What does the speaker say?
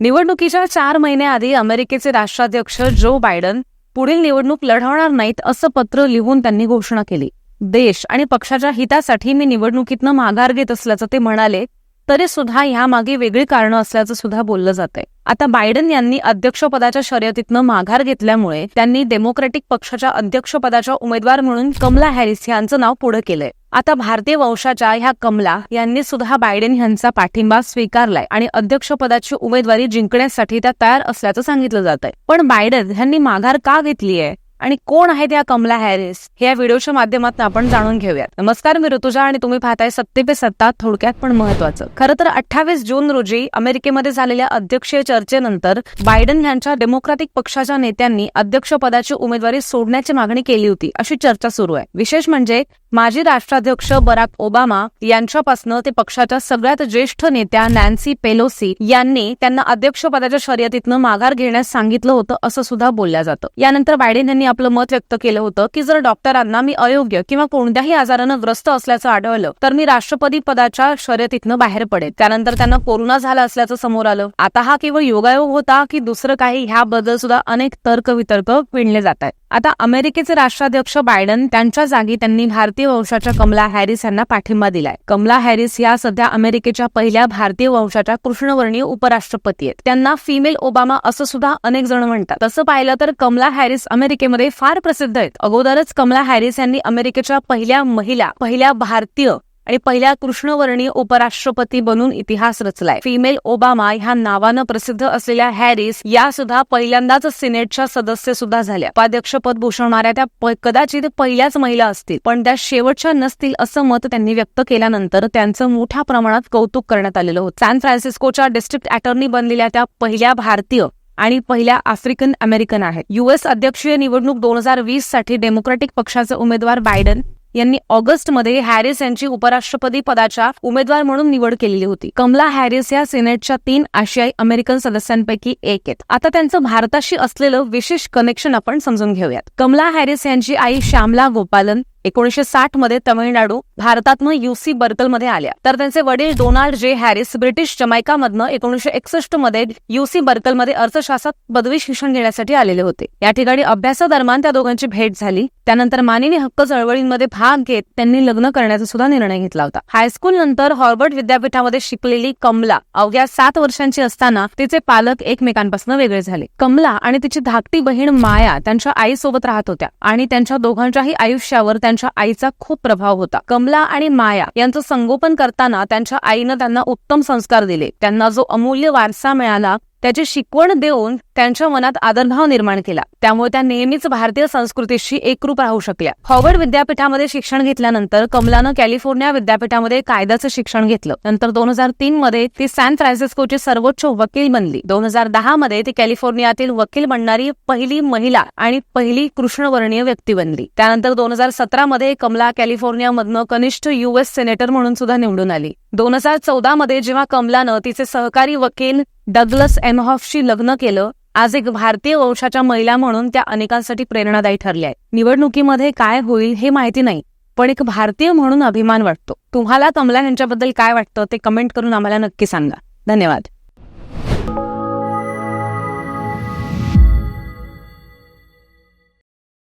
निवडणुकीच्या चार महिन्याआधी अमेरिकेचे राष्ट्राध्यक्ष जो बायडन पुढील निवडणूक लढवणार नाहीत असं पत्र लिहून त्यांनी घोषणा केली. देश आणि पक्षाच्या हितासाठी मी निवडणुकीतनं माघार घेत असल्याचं ते म्हणाले तरी सुद्धा ह्यामागे वेगळी कारणं असल्याचं सुद्धा बोललं जातंय. आता बायडन यांनी अध्यक्षपदाच्या शर्यतीतनं माघार घेतल्यामुळे त्यांनी डेमोक्रॅटिक पक्षाच्या अध्यक्षपदाच्या उमेदवार म्हणून कमला हॅरिस यांचं नाव पुढे केलंय. आता भारतीय वंशाच्या ह्या कमला यांनी सुद्धा बायडेन यांचा पाठिंबा स्वीकारलाय आणि अध्यक्षपदाची उमेदवारी जिंकण्यासाठी त्या तयार असल्याचं सांगितलं जात आहे पण बायडन यांनी माघार का घेतलीय? आणि कोण आहेत या कमला हॅरिस? हे या व्हिडिओच्या माध्यमातून आपण जाणून घेऊयात. नमस्कार मी ऋतुजा आणि तुम्ही पाहताय सत्ते पे सत्ता थोडक्यात पण महत्वाचं खरं तर अठ्ठावीस जून रोजी अमेरिकेमध्ये झालेल्या अध्यक्षीय चर्चेनंतर बायडन यांच्या डेमोक्रॅटिक पक्षाच्या नेत्यांनी अध्यक्षपदाची उमेदवारी सोडण्याची मागणी केली होती अशी चर्चा सुरू आहे. विशेष म्हणजे माजी राष्ट्राध्यक्ष बराक ओबामा यांच्यापासनं ते पक्षाच्या सगळ्यात ज्येष्ठ नेत्या नॅन्सी पेलोसी यांनी त्यांना अध्यक्षपदाच्या शर्यतीतनं माघार घेण्यास सांगितलं होतं असं सुद्धा बोललं जातं. यानंतर बायडेन यांनी आपलं मत व्यक्त केलं होतं की जर डॉक्टरांना मी अयोग्य किंवा कोणत्याही आजारानं ग्रस्त असल्याचं आढळलं तर मी राष्ट्रपती पदाच्या शर्यतीतनं बाहेर पडेल त्यानंतर त्यांना कोरोना झाला असल्याचं समोर आलं. आता हा केवळ योगायोग होता की दुसरं काही? ह्याबद्दल सुद्धा अनेक तर्कवितर्क विणले जात आहेत. आता अमेरिकेचे राष्ट्राध्यक्ष बायडन त्यांच्या जागी त्यांनी भारतीय वंशाच्या कमला हॅरिस यांना पाठिंबा दिलाय. कमला हॅरिस या सध्या अमेरिकेच्या पहिल्या भारतीय वंशाच्या कृष्णवर्णीय उपराष्ट्रपती आहेत. त्यांना फिमेल ओबामा असं सुद्धा अनेक जण म्हणतात. तसं पाहिलं तर कमला हॅरिस अमेरिकेमध्ये फार प्रसिद्ध आहेत. अगोदरच कमला हॅरिस यांनी अमेरिकेच्या पहिल्या महिला पहिल्या भारतीय आणि पहिल्या कृष्णवर्णीय उपराष्ट्रपती बनून इतिहास रचलाय. फिमेल ओबामा ह्या नावानं प्रसिद्ध असलेल्या हॅरिस या सुद्धा पहिल्यांदाच सिनेटच्या सदस्य सुद्धा झाल्या. उपाध्यक्षपद भूषवणाऱ्या त्या कदाचित पहिल्याच महिला असतील पण त्या शेवटच्या नसतील असं मत त्यांनी व्यक्त केल्यानंतर त्यांचं मोठ्या प्रमाणात कौतुक करण्यात आलेलं होतं. सॅन फ्रान्सिस्कोच्या डिस्ट्रिक्ट अटॉर्नी बनलेल्या त्या पहिल्या भारतीय आणि पहिल्या आफ्रिकन अमेरिकन आहेत. युएस अध्यक्षीय निवडणूक दोन हजार वीससाठी डेमोक्रॅटिक पक्षाचे उमेदवार बायडन यांनी ऑगस्टमध्ये हॅरिस यांची उपराष्ट्रपती पदाच्या उमेदवार म्हणून निवड केलेली होती. कमला हॅरिस या सिनेटच्या तीन आशियाई अमेरिकन सदस्यांपैकी एक आहेत. आता त्यांचं भारताशी असलेलं विशेष कनेक्शन आपण समजून घेऊयात. कमला हॅरिस यांची आई श्यामला गोपालन एकोणीशे साठमध्ये तमिळनाडू भारतातनं युसी बर्कलमध्ये आल्या. तर त्यांचे वडील डोनाल्ड जे हॅरिस ब्रिटिश जमैकामधनं एकोणीशे एकसष्टमध्ये युसी बर्कलमध्ये अर्थशास्त्रात पदवी शिक्षण घेण्यासाठी आलेले होते. या ठिकाणी अभ्यासादरम्यान त्या दोघांची भेट झाली. त्यानंतर मानवी हक्क चळवळींमध्ये भाग घेत त्यांनी लग्न करण्याचा सुद्धा निर्णय घेतला होता. हायस्कूल नंतर हॉर्वर्ड विद्यापीठामध्ये शिकलेली कमला अवघ्या सात वर्षांची असताना तिचे पालक एकमेकांपासून वेगळे झाले. कमला आणि तिची धाकटी बहीण माया त्यांच्या आईसोबत राहत होत्या आणि त्यांच्या दोघांच्याही आयुष्यावर त्यांच्या आईचा खूप प्रभाव होता. कमला आणि माया यांचं संगोपन करताना त्यांच्या आईनं त्यांना उत्तम संस्कार दिले. त्यांना जो अमूल्य वारसा मिळाला त्याची शिकवण देऊन त्यांच्या मनात आदरभाव निर्माण केला. त्यामुळे त्या नेहमीच भारतीय संस्कृतीशी एकरूप राहू शकल्या. हॉवर्ड विद्यापीठामध्ये शिक्षण घेतल्यानंतर कमलानं कॅलिफोर्निया विद्यापीठामध्ये कायद्याचं शिक्षण घेतलं. नंतर दोन हजार तीन मध्ये ती सॅन फ्रान्सिस्कोची सर्वोच्च वकील बनली. दोन हजार दहा मध्ये ती कॅलिफोर्नियातील वकील बनणारी पहिली महिला आणि पहिली कृष्णवर्णीय व्यक्ती बनली. त्यानंतर दोन हजार सतरा मध्ये कमला कॅलिफोर्नियामधनं कनिष्ठ युएस सेनेटर म्हणून सुद्धा निवडून आली. दोन हजार चौदा मध्ये जेव्हा कमलानं तिचे सहकारी वकील डगलस एमहॉफशी लग्न केलं आज एक भारतीय वंशाच्या महिला म्हणून त्या अनेकांसाठी प्रेरणादायी ठरल्या आहेत निवडणुकीमध्ये काय होईल हे माहिती नाही पण एक भारतीय म्हणून अभिमान वाटतो. तुम्हाला कमला यांच्याबद्दल काय वाटतं ते कमेंट करून आम्हाला नक्की सांगा. धन्यवाद.